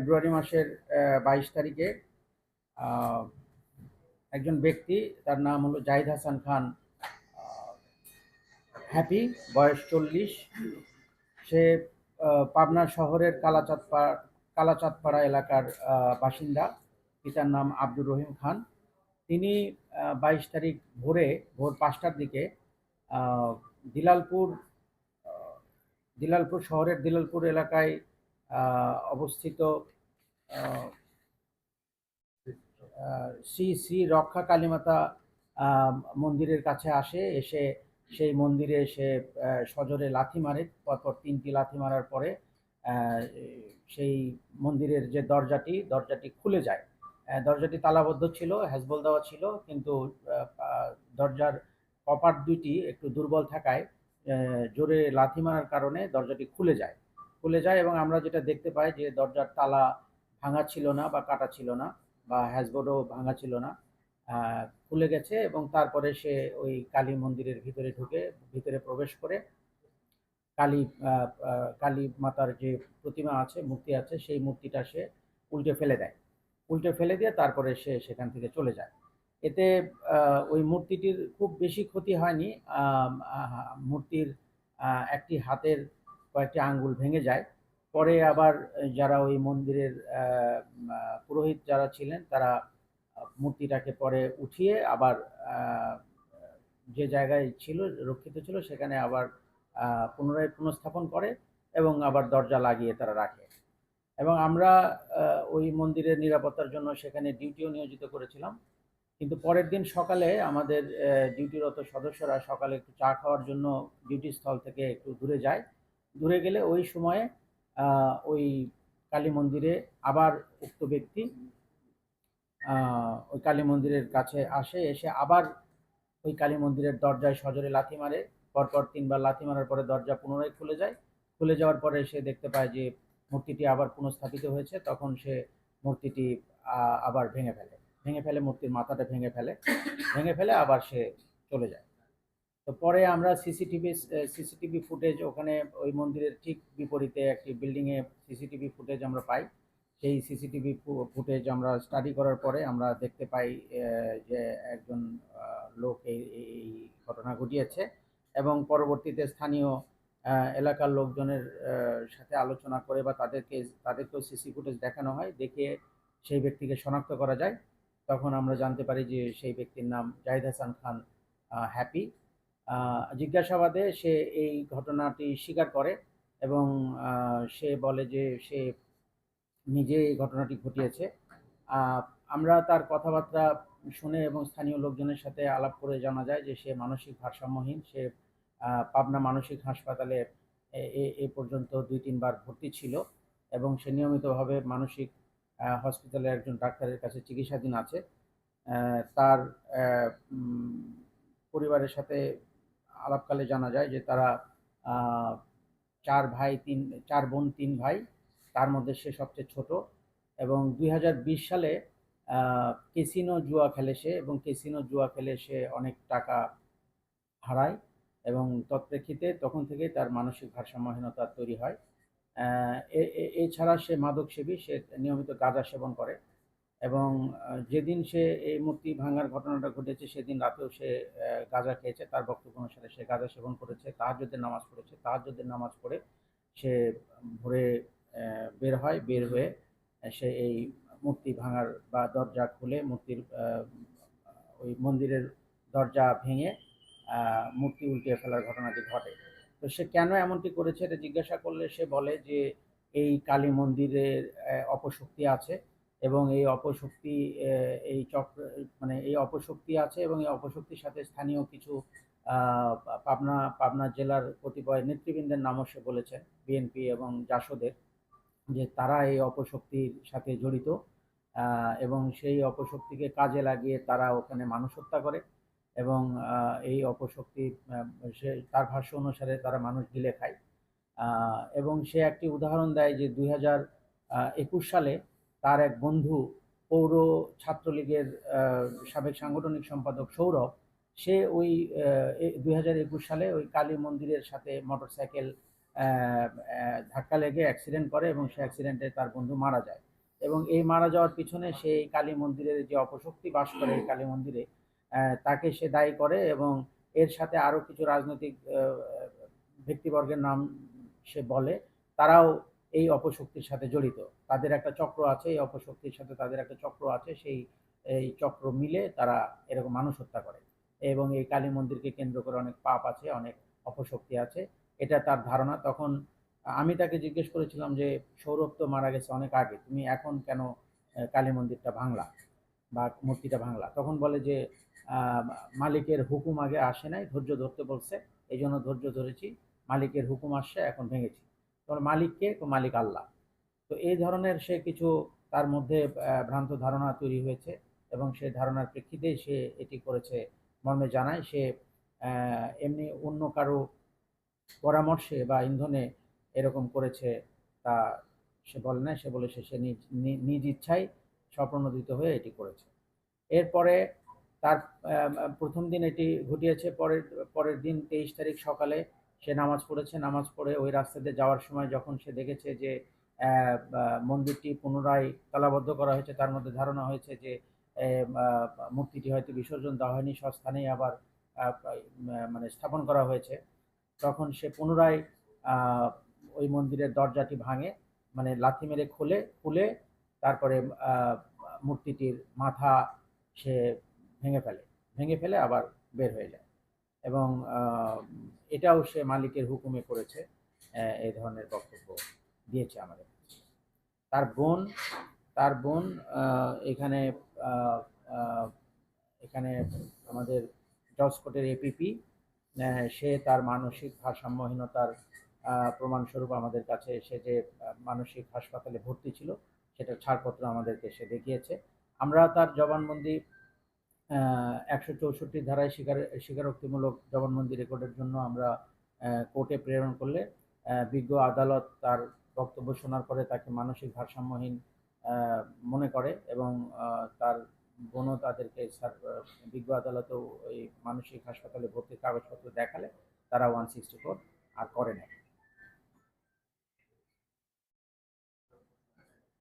ফেব্রুয়ারি মাসের বাইশ তারিখে একজন ব্যক্তি, তার নাম হলো জাহিদ হাসান খান হ্যাপি বয়স চল্লিশ। সে পাবনা শহরের কালাচাঁদপাড়া কালাচাঁদপাড়া এলাকার বাসিন্দা। পিতার নাম আব্দুর রহিম খান। তিনি বাইশ তারিখ ভোরে, ভোর পাঁচটার দিকে দিলালপুর দিলালপুর শহরের দিলালপুর এলাকায় অবস্থিত শ্রী শ্রী রক্ষা কালীমাতা মন্দিরের কাছে আসে, এসে সেই মন্দিরে সে সজোরে লাথি মারে, পরপর তিনটি লাথি মারার পরে সেই মন্দিরের যে দরজাটি দরজাটি খুলে যায়। দরজাটি তালাবদ্ধ ছিল হ্যাজবল দেওয়া ছিল, কিন্তু দরজার কপাট দুইটি একটু দুর্বল থাকায় জোরে লাথি মারার কারণে দরজাটি খুলে যায়। খুলে যায় এবং আমরা যেটা দেখতে পাই যে দরজার তালা ভাঙা ছিল না বা কাটা ছিল না বা হ্যাজবোর্ডও ভাঙা ছিল না খুলে গেছে এবং তারপরে সে ওই কালী মন্দিরের ভিতরে ঢুকে, ভিতরে প্রবেশ করে কালী কালী মাতার যে প্রতিমা আছে, মূর্তি আছে, সেই মূর্তিটা সে উল্টে ফেলে দেয়। উল্টে ফেলে দিয়ে তারপরে সে সেখান থেকে চলে যায়। এতে ওই মূর্তিটির খুব বেশি ক্ষতি হয়নি। মূর্তির একটি হাতের কয়েকটি আঙ্গুল ভেঙে যায়। পরে আবার যারা ওই মন্দিরের পুরোহিত যারা ছিলেন, তারা মূর্তিটাকে পরে উঠিয়ে আবার যে জায়গায় ছিল, রক্ষিত ছিল, সেখানে আবার পুনরায় পুনঃস্থাপন করে এবং আবার দরজা লাগিয়ে তারা রাখে। এবং আমরা ওই মন্দিরের নিরাপত্তার জন্য সেখানে ডিউটিও নিয়োজিত করেছিলাম। কিন্তু পরের দিন সকালে আমাদের ডিউটিরত সদস্যরা সকালে একটু চা খাওয়ার জন্য ডিউটি স্থল থেকে একটু দূরে যায়। দূরে গেলে ওই সময়ে ওই কালী মন্দিরে আবার উক্ত ব্যক্তি ওই কালী মন্দিরের কাছে আসে, এসে আবার ওই কালী মন্দিরের দরজায় সজোরে লাথি মারে। পরপর তিনবার লাথি মারার পরে দরজা পুনরায় খুলে যায়। খুলে যাওয়ার পরে সে দেখতে পায় যে মূর্তিটি আবার পুনঃস্থাপিত হয়েছে, তখন সে মূর্তিটি আবার ভেঙে ফেলে। ভেঙে ফেলে, মূর্তির মাথাটা ভেঙে ফেলে। ভেঙে ফেলে আবার সে চলে যায়। তো পরে আমরা সিসিটিভি সিসিটিভি ফুটেজ ওখানে ওই মন্দিরের ঠিক বিপরীতে একটি বিল্ডিংয়ে সিসিটিভি ফুটেজ আমরা পাই। সেই সিসিটিভি ফুটেজ আমরা স্টাডি করার পরে আমরা দেখতে পাই যে একজন লোক এই এই ঘটনা ঘটিয়েছে এবং পরবর্তীতে স্থানীয় এলাকার লোকজনের সাথে আলোচনা করে বা তাদেরকে, তাদেরকেও সিসি ফুটেজ দেখানো হয়, দেখে সেই ব্যক্তিকে শনাক্ত করা যায়। তখন আমরা জানতে পারি যে সেই ব্যক্তির নাম জাহিদ হাসান খান হ্যাপি। জিজ্ঞাসাবাদে সে এই ঘটনাটি স্বীকার করে এবং সে বলে যে সে নিজে এই ঘটনাটি ঘটিয়েছে। আমরা তার কথাবার্তা শুনে এবং স্থানীয় লোকজনের সাথে আলাপ করে জানা যায় যে সে মানসিক ভারসাম্যহীন। সে পাবনা মানসিক হাসপাতালে এ- পর্যন্ত দুই, তিনবার ভর্তি ছিল এবং সে নিয়মিতভাবে মানসিক হসপিটালে একজন ডাক্তারের কাছে চিকিৎসাধীন আছে। তার পরিবারের সাথে আলাপকালে জানা যায় যে তারা চার ভাই, তিন, চার বোন, তিন ভাই, তার মধ্যে সে সবচেয়ে ছোট এবং দুই হাজার বিশ সালে কেসিনো জুয়া খেলে সে এবং কেসিনো জুয়া খেলে সে অনেক টাকা হারায় এবং তৎপ্রেক্ষিতে তখন থেকে তার মানসিক ভারসাম্যহীনতা তৈরি হয়। এছাড়া সে মাদক সেবী সে নিয়মিত গাঁজা সেবন করে। এবং যেদিন সে এই মূর্তি ভাঙার ঘটনাটা ঘটেছে, সেদিন রাতেও সে গাঁজা খেয়েছে। তার বক্তব্য অনুসারে সে গাঁজা সেবন করেছে, তাহাজ্জুদের নামাজ পড়েছে। তাহাজ্জুদের নামাজ পড়ে সে ভোরে বের হয়, বের হয়ে সে এই মূর্তি ভাঙার বা দরজা খুলে মূর্তির ওই মন্দিরের দরজা ভেঙে মূর্তি উল্টে ফেলার ঘটনাটি ঘটে। তো সে কেন এমনটি করেছে এটা জিজ্ঞাসা করলে সে বলে যে, এই কালী মন্দিরের অপশক্তি আছে। এবং এই অপশক্তি এই চক্র মানে এই অপশক্তি আছে এবং এই অপশক্তির সাথে স্থানীয় কিছু পাবনা পাবনা জেলার কতিপয় নেতৃবৃন্দের নামও সে বলেছেন বিএনপি এবং জাসদের, যে তারা এই অপশক্তির সাথে জড়িত এবং সেই অপশক্তিকে কাজে লাগিয়ে তারা ওখানে মানুষ হত্যা করে এবং এই অপশক্তি সে, তার ভাষ্য অনুসারে তারা মানুষ গিলে খায়। এবং সে একটি উদাহরণ দেয় যে দুই হাজার একুশ সালে তার এক বন্ধু পৌর ছাত্রলীগের সাবেক সাংগঠনিক সম্পাদক সৌরভ, সে ওই দুই হাজার একুশ সালে ওই কালী মন্দিরের সাথে মোটরসাইকেল ধাক্কা লেগে অ্যাক্সিডেন্ট করে এবং সে অ্যাক্সিডেন্টে তার বন্ধু মারা যায়। এবং এই মারা যাওয়ার পিছনে সেই কালী মন্দিরের যে অপশক্তি বাস করে এই কালী মন্দিরে তাকে সে দায়ী করে এবং এর সাথে আরও কিছু রাজনৈতিক ব্যক্তিবর্গের নাম সে বলে। তারাও এই অপশক্তির সাথে জড়িত। তাদের একটা চক্র আছে, এই অপশক্তির সাথে তাদের একটা চক্র আছে, সেই, এই চক্র মিলে তারা এরকম মানুষ হত্যা করে। এবং এই কালী মন্দিরকে কেন্দ্র করে অনেক পাপ আছে, অনেক অপশক্তি আছে। এটা তার ধারণা। তখন আমি তাকে জিজ্ঞেস করেছিলাম যে, সৌরভ তো মারা গেছে অনেক আগে, তুমি এখন কেন কালী মন্দিরটা ভাঙলা বা মূর্তিটা ভাঙলা? তখন বলে যে মালিকের হুকুম আগে আসে নাই, ধৈর্য ধরতে বলছে, এই জন্য ধৈর্য ধরেছি, মালিকের হুকুম আসছে, এখন ভেঙেছি। তোমার মালিককে তো মালিক আল্লাহ। তো এই ধরনের সে কিছু তার মধ্যে ভ্রান্ত ধারণা তৈরি হয়েছে এবং সে ধারণার প্রেক্ষিতে সে এটি করেছে মর্মে জানায়। সে এমনি অন্য কারও পরামর্শে বা ইন্ধনে এরকম করেছে তা সে বলে না সে বলেছে সে নিজ নিজ ইচ্ছায় স্বপ্রণোদিত হয়ে এটি করেছে। এরপরে তার প্রথম দিন এটি ঘটিয়েছে। পরের পরের দিন তেইশ তারিখ সকালে সে নামাজ পড়েছে, নামাজ পড়ে ওই রাস্তা দিয়ে যাওয়ার সময় যখন সে দেখেছে যে মন্দিরটি পুনরায় তালাবদ্ধ করা হয়েছে, তার মধ্যে ধারণা হয়েছে যে মূর্তিটি হয়তো বিসর্জন দেওয়া হয়নি, সস্থানেই আবার মানে স্থাপন করা হয়েছে। তখন সে পুনরায় ওই মন্দিরের দরজাটি ভাঙে মানে লাথি মেরে খুলে খুলে তারপরে মূর্তিটির মাথা সে ভেঙে ফেলে ভেঙে ফেলে আবার বের হয়ে যায়। এবং এটাও সে মালিকের হুকুমে করেছে এই ধরনের বক্তব্য দিয়েছে আমাদের। তার বোন তার বোন এখানে এখানে আমাদের জজকোটের এপিপি সে তার মানসিক ভারসাম্যহীনতার প্রমাণস্বরূপ আমাদের কাছে সে যে মানসিক হাসপাতালে ভর্তি ছিল, সেটার ছাড়পত্র আমাদেরকে সে দেখিয়েছে। আমরা তার জবানবন্দি একশো চৌষট্টি ধারায় স্বীকার, স্বীকারোক্তিমূলক জবানবন্দি রেকর্ডের জন্য আমরা কোর্টে প্রেরণ করলে বিজ্ঞ আদালত তার বক্তব্য শোনার পরে তাকে মানসিক ভারসাম্যহীন মনে করে এবং তার বোনও তাদেরকে বিজ্ঞ আদালতেও ওই মানসিক হাসপাতালে ভর্তির কাগজপত্র দেখালে তারা ওয়ান সিক্সটি ফোর আর করে নেয়